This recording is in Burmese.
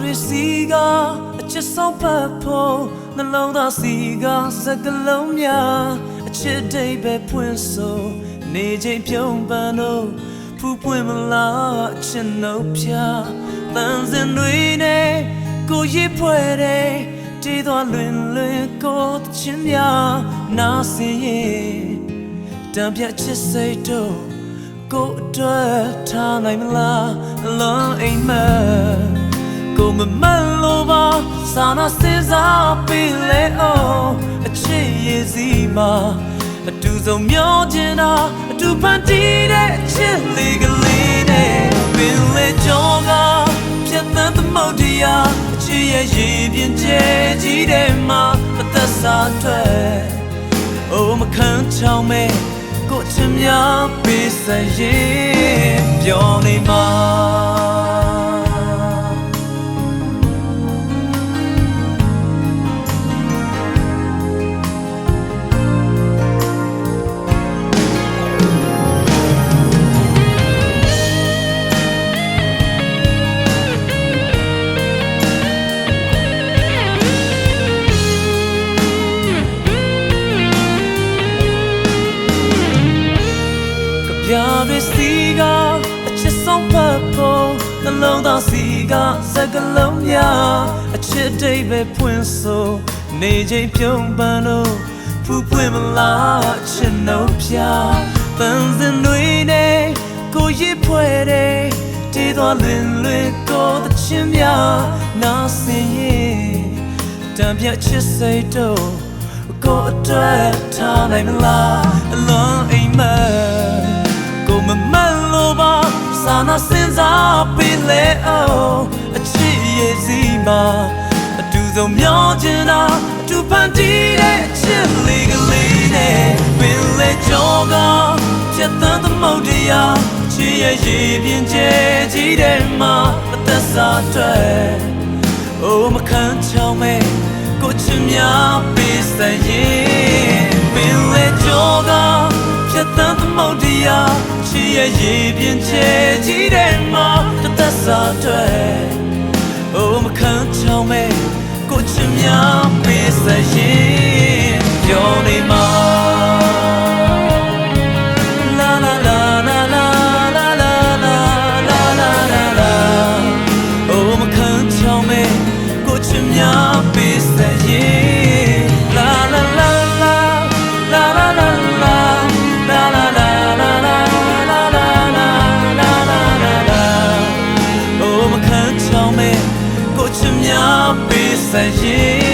တွေစီကအချစ်ဆုံးပတ်ဖို့နှလုံးသားစီကစကလုံးများအချစ်တိတ်ပဲဖွင့်ဆိုနေချိန်ပြုံးပန်းတော့ဖူးပွင့်မလားအချစ်နှုတ်ဖြာတန်စင်တွေနဲ့ကိုရိပ်ဖွဲ့တဲ့တည်သွားလွင်လွင်ကိုတချင်းများနာစင်ရဲ့တံပြတ်ချစ်စိတ်တို့ကိုအတွက်ထားနိုင်မလားအလုံးအိမ်မက် ကိုမမန်လို့ပါစာနာစင်စားပေးလေအောင်အချစ်ရည်စီမှာအတူဆုံးမျောချင်တာအတူဖန်တီးတဲ့အချစ်လေးကလေးနဲ့ပင်လေကြောကပြတ်သန်းသမုတ်တရားအချစ်ရဲ့ရည်ပြင်းကျဲကြီးတဲ့မှာအသက်စာထွက်အိုးမခန်းချောင်းမဲ့ကိုချင်များပေးစရင်ပြောနေမှာ ကပြားတွေစီကအချစ်ဆုံးဖတ်ဖို့နှလုံးသားစီကစကလုံးများအချစ်တိတ်ပဲဖွင့်ဆိုနေချိန်ပြုံးပန်းလို့ဖူးပွင့်မလားအချစ်နှုတ်ပြပန်းစင်တွေနဲ့ကိုရစ်ဖွဲ့တဲ့တည်သွားလွင်လွင်ကိုတချင်းများနာစင်ရဲ့တံပြတ်ချစ်စိတ်တို့ကိုအတွက်ထားနိုင်မလားအလုံးအိမ်မက်ကိုမမန်လို့ပါ စာနာစင်စားပေးလေအောင်အချစ်ရဲ့စီမှာအတူဆုံးမျောချင်တာအတူဖန်တီးတဲ့အချစ်လေးကလေးနဲ့ပင်လေကြောကပြတ်သန်းသမုတ်တရားချစ်ရဲ့ရည်ပြင်းကျဲကြီးတဲ့မှာအသက်စာအတွက်အိုးမခန်းချောင်းမဲ့ကိုချင်များပေးစရင်ပင်လေကြောကပြတ်သန်းသမုတ်တ ရားချီရဲ့ရည်ပြင်းချဲကြီးတဲ့မှာတသက်စာတွေ့ ဆန်ရှင်